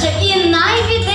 каже, і найвідоміше.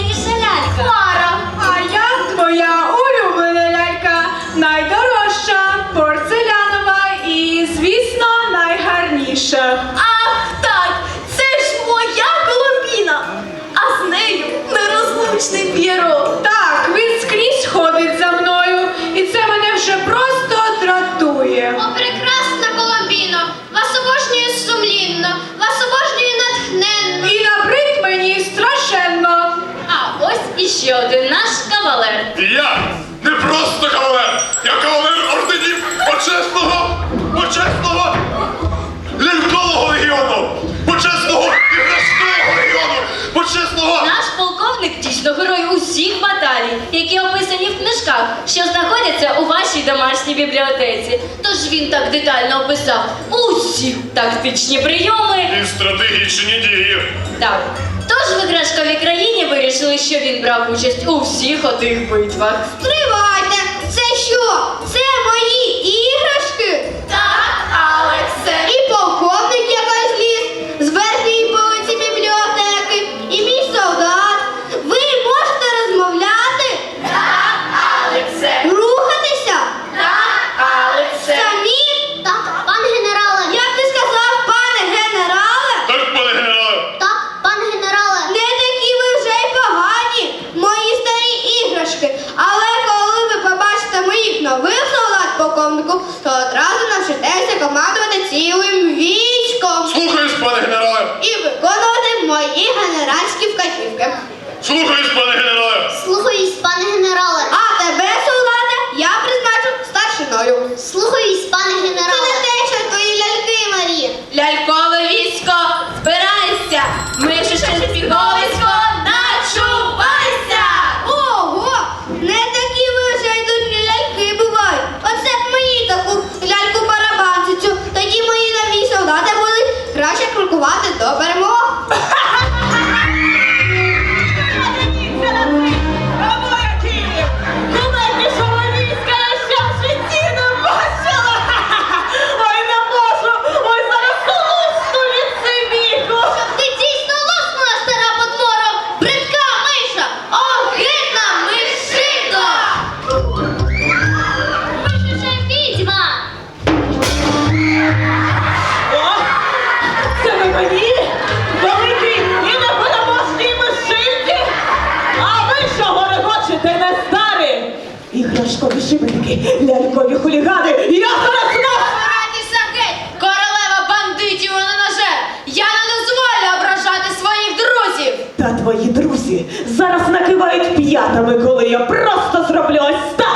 що знаходяться у вашій домашній бібліотеці. Тож він так детально описав усі тактичні прийоми і стратегічні дії. Так. Тож в іграшковій країні вирішили, що він брав участь у всіх отих битвах. Стривайте! Це що? Це мої іграшки? Так, Алексе. полковнику, то одразу навчитеся командувати цілим військом. Слухаюсь, пане генерале. І виконувати мої генеральські вказівки. Слухаюсь, пане генерале. Слухаюсь, пане генерале. лялькові хулігани! Я зараз Старайтеся! Королева бандитів на ноже! Я не дозволю ображати своїх друзів! Та твої друзі зараз накивають п'ятами, коли я просто зроблю ось так!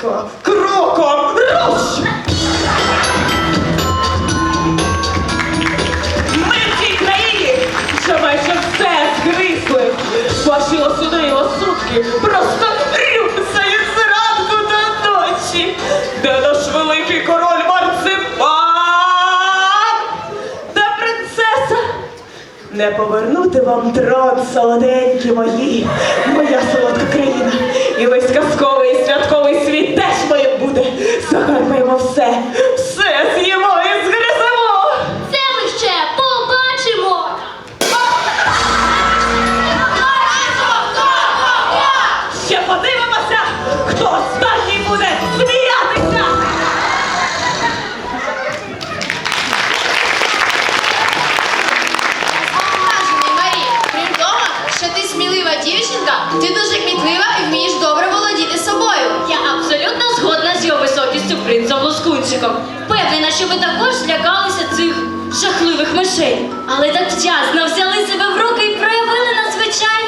Війська кроком руш! Ми в цій країні вже майже все згризли. Ваші осуди і осудки просто із зранку до ночі. Де наш великий король Марципан? Де принцеса? Не повернути вам трон, солоденькі мої, моя солодка країна. І весь казковий і святковий світ теж моє буде. Загарбаємо все, все з'їмо Лоскунчиком. Впевнена, що ви також злякалися цих жахливих мишей. Але так вчасно взяли себе в руки і проявили надзвичайну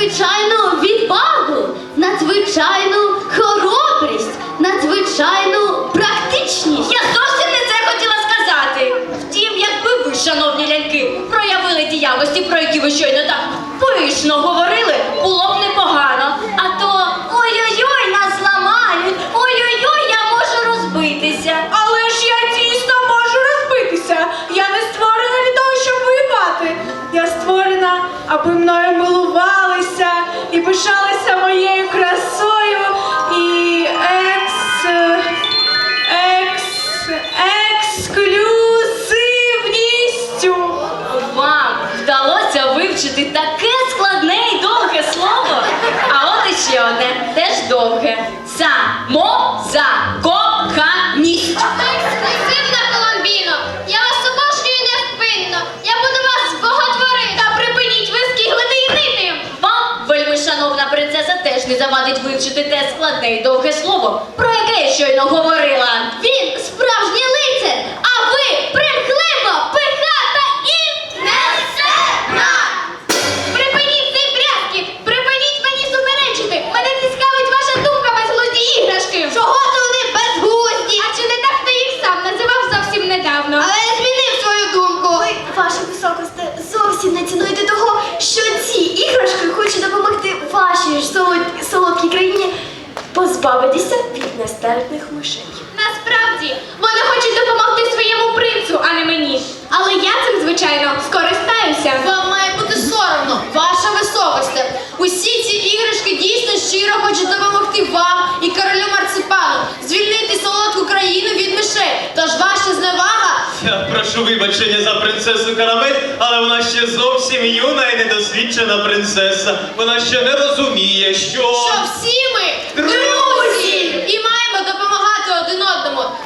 Надзвичайну відвагу, надзвичайну хоробрість, надзвичайну практичність. Я зовсім не це хотіла сказати. Втім, якби ви, шановні ляльки, проявили ті якості, про які ви щойно так пишно говорили, було б непогано. Аби мною милувалися і пишалися моєю красою і екс. екс. ексклюзивністю. Вам вдалося вивчити таке складне і довге слово. А от іще одне, теж довге. Самозакоханість. Завадить вивчити те складне і довге слово, про яке я щойно говорила. Позбавитися від нестерпних мишей. Насправді, вони хочуть допомогти своєму принцу, а не мені. Але я цим, звичайно, скористаюся. Вам має бути соромно, ваша високосте. Усі ці іграшки дійсно щиро хочуть допомогти вам і королю марципану, звільнити солодку країну від мишей. Тож ваша зневага Я прошу вибачення за принцесу Карамель, але вона ще зовсім юна і недосвідчена принцеса. Вона ще не розуміє, що. що всі ми друзі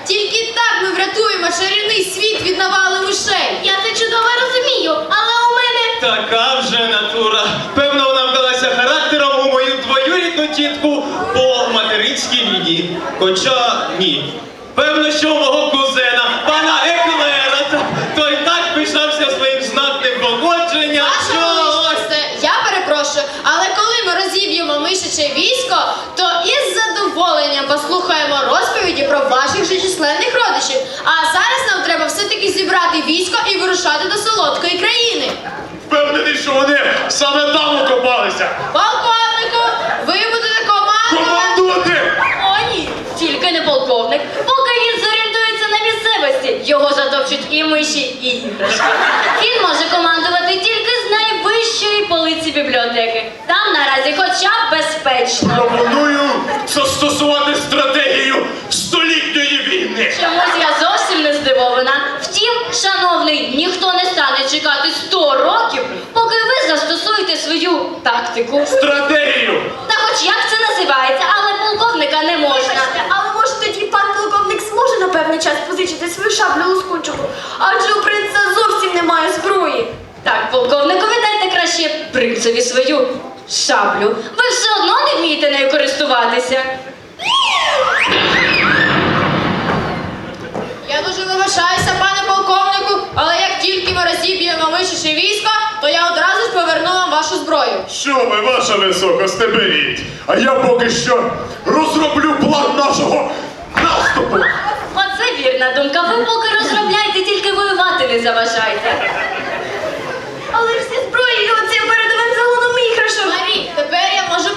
Тільки так ми врятуємо шарівний світ від навали мишей. Я це чудово розумію, але у мене Така вже натура. Певно, вона вдалася характером у мою двоюрідну тітку по материнській лінії. Хоча ні. Певно, що у мого кузена, пана Еклера, той так пишався своїм знатним походженням, Ваша що. величність, я перепрошую, але коли ми розіб'ємо мишаче військо, то із А зараз нам треба все-таки зібрати військо і вирушати до солодкої країни. Впевнений, що вони саме там окопалися. Полковнику, ви будете командувати. Командувати! О, ні, тільки не полковник. Поки він зорієнтується на місцевості, його затопчуть і миші, і іграшки. Він може командувати тільки з найвищої полиці бібліотеки. Там наразі хоча б безпечно. Пропоную застосувати стратегію столітньої війни. Чомусь я зовсім не здивована. Втім, шановний, ніхто не стане чекати 100 років, поки ви застосуєте свою тактику. Стратегію! Та хоч як це називається, але полковника не можна. Але може тоді пан полковник зможе на певний час позичити свою шаблю лускунчику, адже у принца зовсім немає зброї. Так, полковнику, віддайте краще принцеві свою шаблю. Ви все одно не вмієте нею користуватися. Я дуже вибачаюся, пане полковнику, але як тільки ми розіб'ємо нам вичіше військо, то я одразу ж поверну вам вашу зброю. Що ви, ваша високосте, беріть? А я поки що розроблю план нашого наступу. Оце вірна думка. Ви поки розробляйте, тільки воювати не заважайте. Але ж зі зброєю оцим передовим загоном іграшок. Марі, тепер я можу